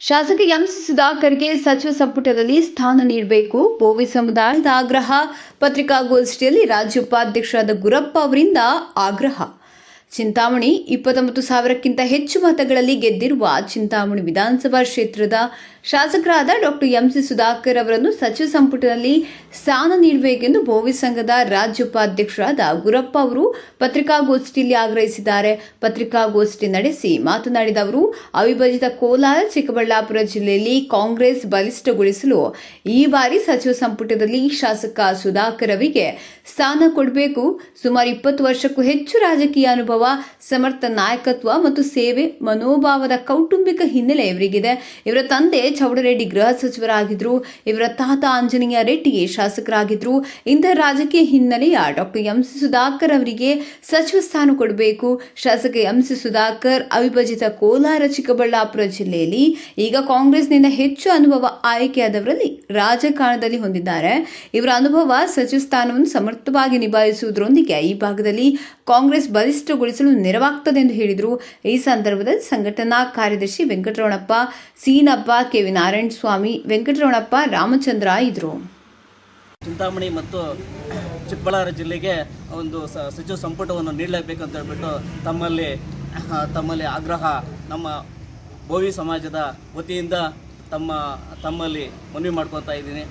ಶಾಸಕ ಎಂಸಿ ಸುಧಾಕರ್ಗೆ ಸಚಿವ ಸಂಪುಟದಲ್ಲಿ ಸ್ಥಾನ ನೀಡಬೇಕು. ಬೋವಿ ಸಮುದಾಯದ ಆಗ್ರಹ, ಪತ್ರಿಕಾಗೋಷ್ಠಿಯಲ್ಲಿ ರಾಜ್ಯ ಉಪಾಧ್ಯಕ್ಷರಾದ ಗುರಪ್ಪ ಅವರಿಂದ ಆಗ್ರಹ. ಚಿಂತಾಮಣಿ, ಇಪ್ಪತ್ತೊಂಬತ್ತು ಸಾವಿರಕ್ಕಿಂತ ಹೆಚ್ಚು ಮತಗಳಲ್ಲಿ ಗೆದ್ದಿರುವ ಚಿಂತಾಮಣಿ ವಿಧಾನಸಭಾ ಕ್ಷೇತ್ರದ ಶಾಸಕರಾದ ಡಾಕ್ಟರ್ ಎಂಸಿ ಸುಧಾಕರ್ ಅವರನ್ನು ಸಚಿವ ಸಂಪುಟದಲ್ಲಿ ಸ್ಥಾನ ನೀಡಬೇಕೆಂದು ಭೋವಿ ಸಂಘದ ರಾಜ್ಯ ಉಪಾಧ್ಯಕ್ಷರಾದ ಗುರಪ್ಪ ಅವರು ಪತ್ರಿಕಾಗೋಷ್ಠಿಯಲ್ಲಿ ಆಗ್ರಹಿಸಿದ್ದಾರೆ. ಪತ್ರಿಕಾಗೋಷ್ಠಿ ನಡೆಸಿ ಮಾತನಾಡಿದ ಅವರು, ಅವಿಭಜಿತ ಕೋಲಾರ, ಚಿಕ್ಕಬಳ್ಳಾಪುರ ಜಿಲ್ಲೆಯಲ್ಲಿ ಕಾಂಗ್ರೆಸ್ ಬಲಿಷ್ಠಗೊಳಿಸಲು ಈ ಬಾರಿ ಸಚಿವ ಸಂಪುಟದಲ್ಲಿ ಶಾಸಕ ಸುಧಾಕರ್ ಅವರಿಗೆ ಸ್ಥಾನ ಕೊಡಬೇಕು. ಸುಮಾರು ಇಪ್ಪತ್ತು ವರ್ಷಕ್ಕೂ ಹೆಚ್ಚು ರಾಜಕೀಯ ಅನುಭವ, ಸಮರ್ಥ ನಾಯಕತ್ವ ಮತ್ತು ಸೇವೆ ಮನೋಭಾವದ ಕೌಟುಂಬಿಕ ಹಿನ್ನೆಲೆ ಇವರಿಗಿದೆ. ಇವರ ತಂದೆ ಚೌಡರೆಡ್ಡಿ ಗೃಹ ಸಚಿವರಾಗಿದ್ರು ಇವರ ತಾತ ಆಂಜನೇಯ ರೆಡ್ಡಿಗೆ ಶಾಸಕರಾಗಿದ್ರು ಇಂತಹ ರಾಜಕೀಯ ಹಿನ್ನೆಲೆಯ ಡಾಕ್ಟರ್ ಎಂ. ಸಿ. ಸುಧಾಕರ್ ಅವರಿಗೆ ಸಚಿವ ಸ್ಥಾನ ಕೊಡಬೇಕು. ಶಾಸಕ ಎಂಸಿ ಸುಧಾಕರ್ ಅವಿಭಜಿತ ಕೋಲಾರ, ಚಿಕ್ಕಬಳ್ಳಾಪುರ ಜಿಲ್ಲೆಯಲ್ಲಿ ಈಗ ಕಾಂಗ್ರೆಸ್ನಿಂದ ಹೆಚ್ಚು ಅನುಭವ ಆಯ್ಕೆಯಾದವರಲ್ಲಿ ರಾಜಕಾರಣದಲ್ಲಿ ಹೊಂದಿದ್ದಾರೆ. ಇವರ ಅನುಭವ ಸಚಿವ ಸ್ಥಾನವನ್ನು ಸಮರ್ಥವಾಗಿ ನಿಭಾಯಿಸುವುದರೊಂದಿಗೆ ಈ ಭಾಗದಲ್ಲಿ ಕಾಂಗ್ರೆಸ್ ಬಲಿಷ್ಠಗೊಳಿಸಲು ನೆರವಾಗ್ತದೆ ಎಂದು ಹೇಳಿದರು. ಈ ಸಂದರ್ಭದಲ್ಲಿ ಸಂಘಟನಾ ಕಾರ್ಯದರ್ಶಿ ವೆಂಕಟರಮಣಪ್ಪ, ಸೀನಪ್ಪ, ಕೆ. ವಿ ನಾರಾಯಣ ಸ್ವಾಮಿ, ವೆಂಕಟರಮಣಪ್ಪ, ರಾಮಚಂದ್ರ ಇದ್ರು. ಚಿಂತಾಮಣಿ ಮತ್ತು ಚಿಕ್ಕಬಳ್ಳಾಪುರ ಜಿಲ್ಲೆಗೆ ಒಂದು ಸಚಿವ ಸಂಪುಟವನ್ನು ಅಂತ ಹೇಳ್ಬಿಟ್ಟು ತಮ್ಮಲ್ಲಿ ತಮ್ಮಲ್ಲಿ ಆಗ್ರಹ ನಮ್ಮ ಭೋವಿ ಸಮಾಜದ ವತಿಯಿಂದ ತಮ್ಮ, ತಮ್ಮಲ್ಲಿ ಮನವಿ ಮಾಡ್ಕೊತಾ ಇದ್ದೀನಿ.